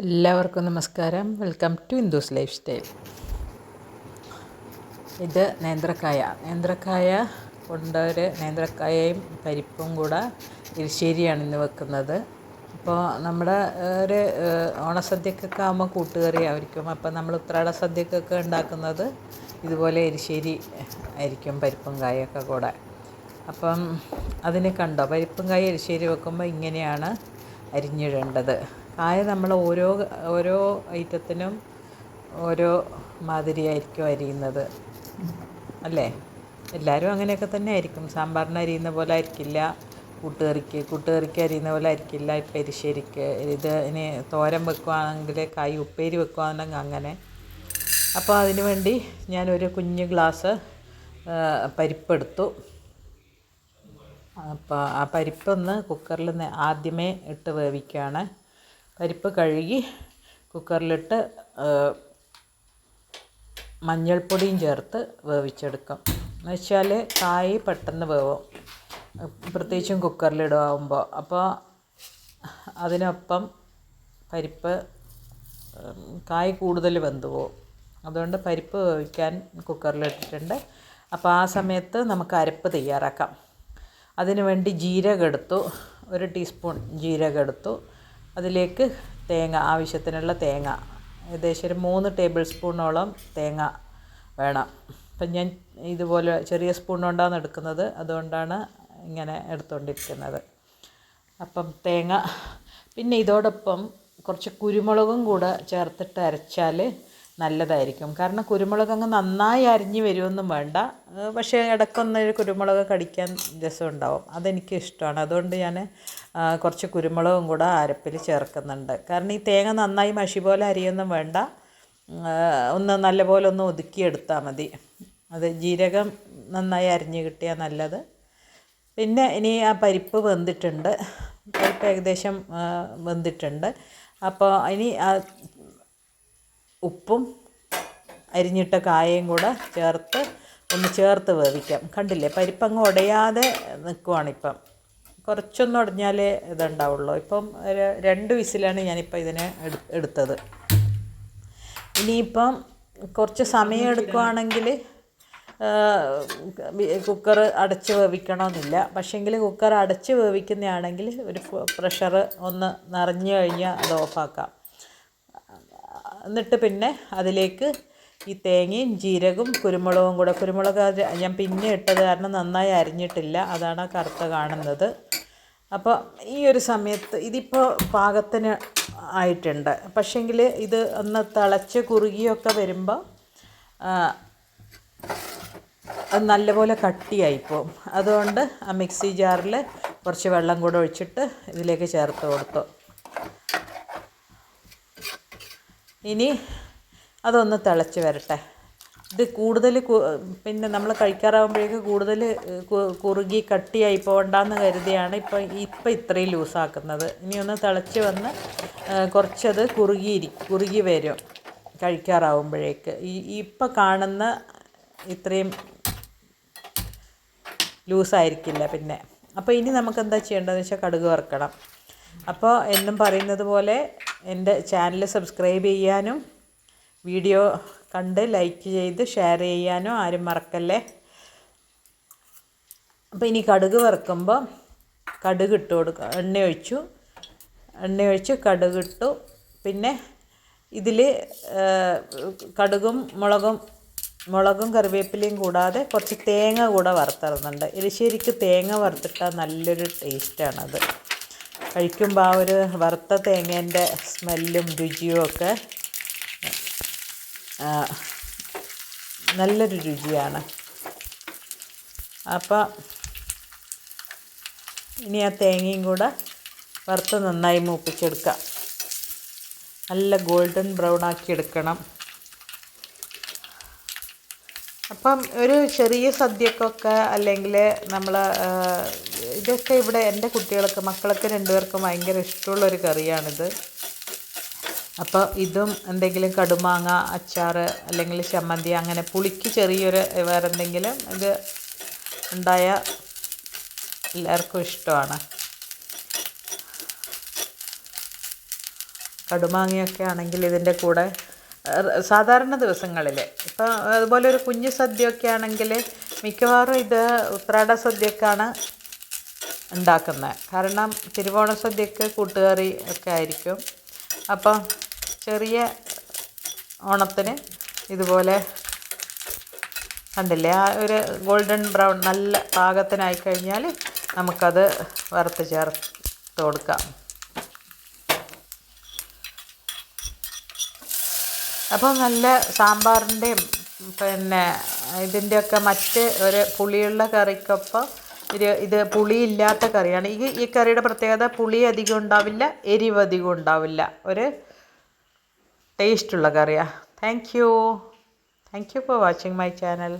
എല്ലാവർക്കും നമസ്കാരം. Welcome to Indus life style ഇത് നേന്ത്രക്കായ. നേന്ത്രക്കായ കൊണ്ടൊരു നേന്ത്രക്കായയും പരിപ്പും കൂടെ എരിശ്ശേരിയാണ് ഇന്ന് വെക്കുന്നത്. അപ്പോൾ നമ്മുടെ ഒരു ഓണസദ്യക്കൊക്കെ ആകുമ്പോൾ കൂട്ടുകറി ആയിരിക്കും. അപ്പോൾ നമ്മൾ ഉത്രാട സദ്യക്കൊക്കെ ഉണ്ടാക്കുന്നത് ഇതുപോലെ എരിശ്ശേരി ആയിരിക്കും പരിപ്പും കായൊക്കെ കൂടെ. അപ്പം അതിനെ കണ്ടോ? പരിപ്പും കായ എരിശ്ശേരി വെക്കുമ്പോൾ ഇങ്ങനെയാണ് അരിഞ്ഞിടേണ്ടത്. കായ നമ്മൾ ഓരോ ഓരോ ഐറ്റത്തിനും ഓരോ മാതിരിയായിരിക്കും അരിയുന്നത്. അല്ലേ? എല്ലാവരും അങ്ങനെയൊക്കെ തന്നെ ആയിരിക്കും. സാമ്പാറിന് അരിയുന്ന പോലെ ആയിരിക്കില്ല. കൂട്ടുകറിക്ക് കൂട്ടുകറിക്ക് അരിയുന്ന പോലെ ആയിരിക്കില്ല. ഇപ്പം എരിശ്ശേരിക്ക് ഇത് ഇനി തോരൻ വെക്കുവാണെങ്കിൽ കായ് ഉപ്പേരി വെക്കുവാണെങ്കിൽ അങ്ങനെ. അപ്പോൾ അതിന് വേണ്ടി ഞാനൊരു കുഞ്ഞ് ഗ്ലാസ് പരിപ്പെടുത്തു. അപ്പോൾ ആ പരിപ്പൊന്ന് കുക്കറിൽ ആദ്യമേ ഇട്ട് വേവിക്കുകയാണ് പരിപ്പ് കഴുകി കുക്കറിലിട്ട് മഞ്ഞൾപ്പൊടിയും ചേർത്ത് വേവിച്ചെടുക്കും. എന്ന് വെച്ചാൽ കായ് പെട്ടെന്ന് വേവും. പ്രത്യേകിച്ചും കുക്കറിലിടുമ്പോൾ അപ്പോൾ അതിനൊപ്പം പരിപ്പ് കായ് കൂടുതൽ വെന്ത് അതുകൊണ്ട് പരിപ്പ് വേവിക്കാൻ കുക്കറിലിട്ടിട്ടുണ്ട്. അപ്പോൾ ആ സമയത്ത് നമുക്ക് അരപ്പ് തയ്യാറാക്കാം. അതിനുവേണ്ടി ജീരകം എടുത്തു ഒരു ടീസ്പൂൺ ജീരകം എടുത്തു അതിലേക്ക് തേങ്ങ ആവശ്യത്തിനുള്ള തേങ്ങ. ഏകദേശം ഒരു മൂന്ന് ടേബിൾ സ്പൂണോളം തേങ്ങ വേണം. അപ്പം ഞാൻ ഇതുപോലെ ചെറിയ സ്പൂൺ കൊണ്ടാണ് എടുക്കുന്നത്. അതുകൊണ്ടാണ് ഇങ്ങനെ എടുത്തുകൊണ്ടിരിക്കുന്നത് അപ്പം തേങ്ങ പിന്നെ ഇതോടൊപ്പം കുറച്ച് കുരുമുളകും കൂടെ ചേർത്തിട്ട് അരച്ചാൽ നല്ലതായിരിക്കും. കാരണം കുരുമുളക് അങ്ങ് നന്നായി അരിഞ്ഞ് വരുമൊന്നും വേണ്ട. പക്ഷേ ഇടയ്ക്കൊന്നൊരു കുരുമുളക് കടിക്കാൻ രസമുണ്ടാവും. അതെനിക്ക് ഇഷ്ടമാണ് അതുകൊണ്ട് ഞാൻ കുറച്ച് കുരുമുളകും കൂടെ അരപ്പിൽ ചേർക്കുന്നുണ്ട്. കാരണം ഈ തേങ്ങ നന്നായി മഷി പോലെ അരിയൊന്നും വേണ്ട. ഒന്ന് നല്ലപോലെ ഒന്ന് ഒതുക്കിയെടുത്താൽ മതി. അത് ജീരകം നന്നായി അരിഞ്ഞ് കിട്ടിയാൽ നല്ലത്. പിന്നെ ഇനി ആ പരിപ്പ് വെന്തിട്ടുണ്ട്. പരിപ്പ് ഏകദേശം വെന്തിട്ടുണ്ട്. അപ്പോൾ ഇനി ആ ഉപ്പും അരിഞ്ഞിട്ട കായയും കൂടെ ചേർത്ത് ഒന്ന് ചേർത്ത് വേവിക്കാം. കണ്ടില്ലേ? പരിപ്പങ്ങ് ഉടയാതെ നിൽക്കുവാണിപ്പം കുറച്ചൊന്നും ഉടഞ്ഞാലേ ഇതുണ്ടാവുള്ളൂ. ഇപ്പം ഒരു രണ്ട് വിസിലാണ് ഞാനിപ്പോൾ ഇതിനെ എടു എടുത്തത്. ഇനിയിപ്പം കുറച്ച് സമയം എടുക്കുവാണെങ്കിൽ കുക്കർ അടച്ച് വേവിക്കണമെന്നില്ല. പക്ഷേങ്കിൽ കുക്കർ അടച്ച് വേവിക്കുന്നതാണെങ്കിൽ ഒരു പ്രഷർ ഒന്ന് നിറഞ്ഞു കഴിഞ്ഞാൽ അത് ഓഫാക്കാം. എന്നിട്ട് പിന്നെ അതിലേക്ക് ഈ തേങ്ങയും ജീരകവും കുരുമുളകും കൂടെ. കുരുമുളക് ഞാൻ പിന്നെ ഇട്ടത് കാരണം നന്നായി അരിഞ്ഞിട്ടില്ല. അതാണ് കറുത്ത കാണുന്നത്. അപ്പോൾ ഈ ഒരു സമയത്ത് ഇതിപ്പോൾ പാകത്തിന് ആയിട്ടുണ്ട്. പക്ഷേങ്കിൽ ഇത് ഒന്ന് തിളച്ച് കുറുകിയൊക്കെ വരുമ്പോൾ അത് നല്ലപോലെ കട്ടിയായിപ്പോവും. അതുകൊണ്ട് ആ മിക്സി ജാറിൽ കുറച്ച് വെള്ളം കൂടെ ഒഴിച്ചിട്ട് ഇതിലേക്ക് ചേർത്ത് കൊടുത്തു. ഇനി അതൊന്ന് തിളച്ച് വരട്ടെ. ഇത് കൂടുതൽ പിന്നെ നമ്മൾ കഴിക്കാറാകുമ്പോഴേക്ക് കൂടുതൽ കുറുകി കട്ടിയായി പോകണ്ടെന്ന് കരുതിയാണ് ഇപ്പോൾ ഇപ്പം ഇത്രയും ലൂസാക്കുന്നത്. ഇനി ഒന്ന് തിളച്ച് വന്ന് കുറച്ചത് കുറുകിയിരി കുറുകി വരും കഴിക്കാറാവുമ്പോഴേക്ക്. ഈ ഇപ്പം കാണുന്ന ഇത്രയും ലൂസായിരിക്കില്ല പിന്നെ. അപ്പോൾ ഇനി നമുക്ക് എന്താ ചെയ്യേണ്ടതെന്ന് വെച്ചാൽ കടുക് വറുക്കണം. അപ്പോൾ എന്നും പറയുന്നത് പോലെ എന്റെ ചാനൽ സബ്സ്ക്രൈബ് ചെയ്യാനും വീഡിയോ കണ്ട് ലൈക്ക് ചെയ്ത് ഷെയർ ചെയ്യാനോ ആരും മറക്കല്ലേ? അപ്പോൾ ഇനി കടുക് വറുക്കുമ്പോൾ കടുക് ഇട്ട് കൊടുക്കുക എണ്ണ ഒഴിച്ചു. എണ്ണ ഒഴിച്ച് കടുക് ഇട്ടു. പിന്നെ ഇതിൽ കടുകും മുളകും മുളകും കറിവേപ്പിലയും കൂടാതെ കുറച്ച് തേങ്ങ കൂടെ വറുത്തിടുന്നുണ്ട്. എരിശ്ശേരിക്ക് തേങ്ങ വറുത്തിട്ടാൽ നല്ലൊരു ടേസ്റ്റാണത്. കഴിക്കുമ്പോൾ ആ ഒരു വറുത്ത തേങ്ങേന്റെ സ്മെല്ലും രുചിയും ഒക്കെ നല്ലൊരു രുചിയാണ്. അപ്പോൾ ഇനി ആ തേങ്ങയും കൂടെ വറുത്ത് നന്നായി മൂപ്പിച്ചെടുക്കാം. നല്ല ഗോൾഡൻ ബ്രൗൺ ആക്കി എടുക്കണം. അപ്പം ഒരു ചെറിയ സദ്യക്കൊക്കെ അല്ലെങ്കിൽ നമ്മൾ ഇതൊക്കെ ഇവിടെ എന്റെ കുട്ടികൾക്ക് മക്കൾക്ക് രണ്ടുപേർക്കും ഭയങ്കര ഇഷ്ടമുള്ളൊരു കറിയാണിത്. അപ്പോൾ ഇതും എന്തെങ്കിലും കടുമാങ്ങ അച്ചാർ അല്ലെങ്കിൽ ചമ്മന്തി അങ്ങനെ പുളിക്ക് ചെറിയൊരു വേറെ എന്തെങ്കിലും ഇത് ഉണ്ടായ എല്ലാവർക്കും ഇഷ്ടമാണ്. കടുമാങ്ങയൊക്കെ ആണെങ്കിൽ ഇതിന്റെ കൂടെ സാധാരണ ദിവസങ്ങളിൽ ഇപ്പം അതുപോലെ ഒരു കുഞ്ഞു സദ്യയൊക്കെ ആണെങ്കിൽ മിക്കവാറും ഇത് ഉത്രാട സദ്യക്കാണ് ഉണ്ടാക്കുന്നത്. കാരണം തിരുവോണ സദ്യക്ക് കൂട്ടുകറി ഒക്കെ ആയിരിക്കും. അപ്പം ചെറിയ ഓണത്തിന് ഇതുപോലെ കണ്ടില്ലേ? ആ ഒരു ഗോൾഡൻ ബ്രൗൺ നല്ല പാകത്തിനായി കഴിഞ്ഞാൽ നമുക്കത് വറുത്ത് ചേർത്ത് കൊടുക്കാം. അപ്പോൾ നല്ല സാമ്പാറിന്റെയും പിന്നെ ഇതിന്റെയൊക്കെ മറ്റ് ഒരു പുളിയുള്ള കറിക്കൊപ്പം ഒരു ഇത് പുളിയില്ലാത്ത കറിയാണ്. ഈ ഈ കറിയുടെ പ്രത്യേകത പുളി അധികം ഉണ്ടാവില്ല എരിവ് അധികം ഉണ്ടാവില്ല. ഒരു ടേസ്റ്റുള്ള കറിയാണ് thank you thank you for watching my channel